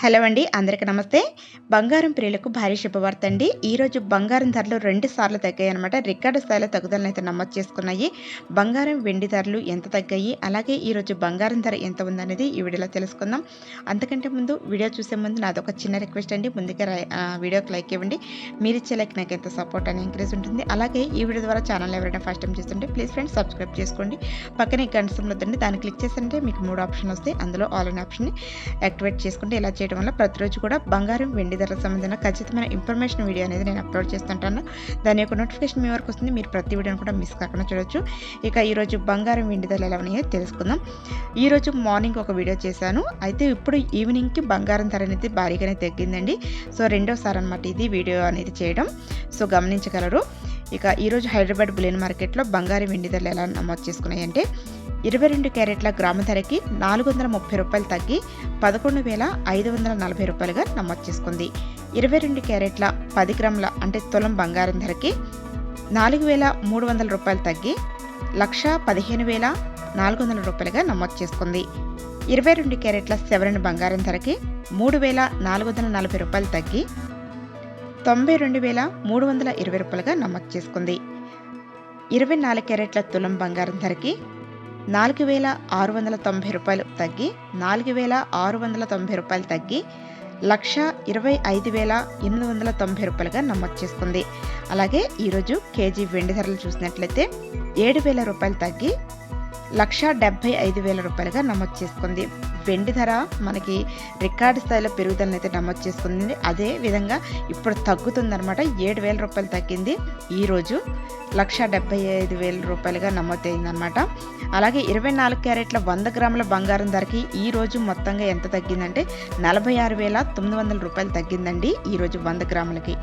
Hello అండి అందరికీ నమస్తే. బంగారం ప్రియులకు భారీ శుభవార్త అండి. ఈరోజు బంగారం ధరలు రెండు సార్లు తగ్గాయి అనమాట రికార్డు స్థాయిలో తగ్గుదలను అయితే నమోదు చేసుకున్నాయి. బంగారం వెండి ధరలు ఎంత తగ్గాయి? అలాగే ఈరోజు బంగారం ధర ఎంత ఉందనేది ఈ వీడియోలో తెలుసుకుందాం. అంతకంటే ముందు వీడియో చూసే ముందు నాది ఒక చిన్న రిక్వెస్ట్ అండి. ముందుగా వీడియోకి లైక్ ఇవ్వండి. మీరు ఇచ్చే లైక్ నాకు ఎంత సపోర్ట్ అని ఎంకరేజ్ ఉంటుంది. అలాగే ఈ వీడియో ద్వారా ఛానల్ ఎవరైనా ఫస్ట్ టైం చేస్తుంటే ప్లీజ్ ఫ్రెండ్స్ సబ్స్క్రైబ్ చేసుకోండి. పక్కనే గంట వద్దండి దాన్ని క్లిక్ చేస్తుంటే మీకు మూడు ఆప్షన్ వస్తాయి. అందులో ఆల్ అనే ఆప్షన్ని యాక్టివేట్ చేసుకుంటే ఇలా చేయడం వల్ల ప్రతిరోజు కూడా బంగారం వెండి ధరల సంబంధించిన ఖచ్చితమైన ఇన్ఫర్మేషన్ వీడియో అనేది నేను అప్లోడ్ చేస్తుంటాను. దాని యొక్క నోటిఫికేషన్ మీ వరకు వస్తుంది. మీరు ప్రతి వీడియోని కూడా మిస్ కాకుండా చూడొచ్చు. ఇక ఈరోజు బంగారం వెండి ధరలు ఎలా ఉన్నాయో తెలుసుకుందాం. ఈరోజు మార్నింగ్ ఒక వీడియో చేశాను. అయితే ఇప్పుడు ఈవినింగ్కి బంగారం ధర అనేది భారీగానే తగ్గిందండి. సో రెండోసారి అనమాట ఇది వీడియో అనేది చేయడం. సో గమనించగలరు. ఇక ఈరోజు హైదరాబాద్ బులియన్ మార్కెట్లో బంగారం వెండి ధరలు ఎలా నమోదు చేసుకున్నాయంటే ఇరవై రెండు క్యారెట్ల గ్రామ ధరకి నాలుగు వందల ముప్పై రూపాయలు తగ్గి పదకొండు వేల ఐదు వందల నలభై రూపాయలుగా నమోదు చేసుకుంది. ఇరవై రెండు క్యారెట్ల పది గ్రాముల అంటే తులం బంగారం ధరకి నాలుగు వేల మూడు వందల రూపాయలు తగ్గి లక్ష పదిహేను వేల నాలుగు వందల రూపాయలుగా నమోదు చేసుకుంది. ఇరవై రెండు క్యారెట్ల సెవరన్ బంగారం ధరకి మూడు వేల నాలుగు వందల నలభై రూపాయలు తగ్గి తొంభై రెండు వేల మూడు వందల ఇరవై రూపాయలుగా నమోదు చేసుకుంది. ఇరవై నాలుగు క్యారెట్ల తులం బంగారం ధరకి నాలుగు వేల ఆరు వందల తొంభై రూపాయలు తగ్గి నాలుగు వేల ఆరు వందల తొంభై రూపాయలు తగ్గి లక్ష ఇరవై ఐదు వేల ఎనిమిది వందల తొంభై రూపాయలుగా నమోదు చేసుకుంది. అలాగే ఈరోజు కేజీ వెండి ధరలు చూసినట్లయితే ఏడు వేల రూపాయలు తగ్గి లక్షా డెబ్బై ఐదు వేల రూపాయలుగా నమోదు చేసుకుంది. వెండి ధర మనకి రికార్డు స్థాయిలో పెరుగుదలను అయితే నమోదు చేసుకుంది. అదే విధంగా ఇప్పుడు తగ్గుతుందనమాట ఏడు వేల రూపాయలు తగ్గింది. ఈరోజు లక్ష డెబ్బై ఐదు వేల రూపాయలుగా నమోదైందనమాట అలాగే ఇరవై నాలుగు క్యారెట్ల వంద గ్రాముల బంగారం ధరకి ఈ రోజు మొత్తంగా ఎంత తగ్గిందంటే నలభై ఆరు వేల తొమ్మిది వందల రూపాయలు తగ్గిందండి. ఈరోజు వంద గ్రాములకి.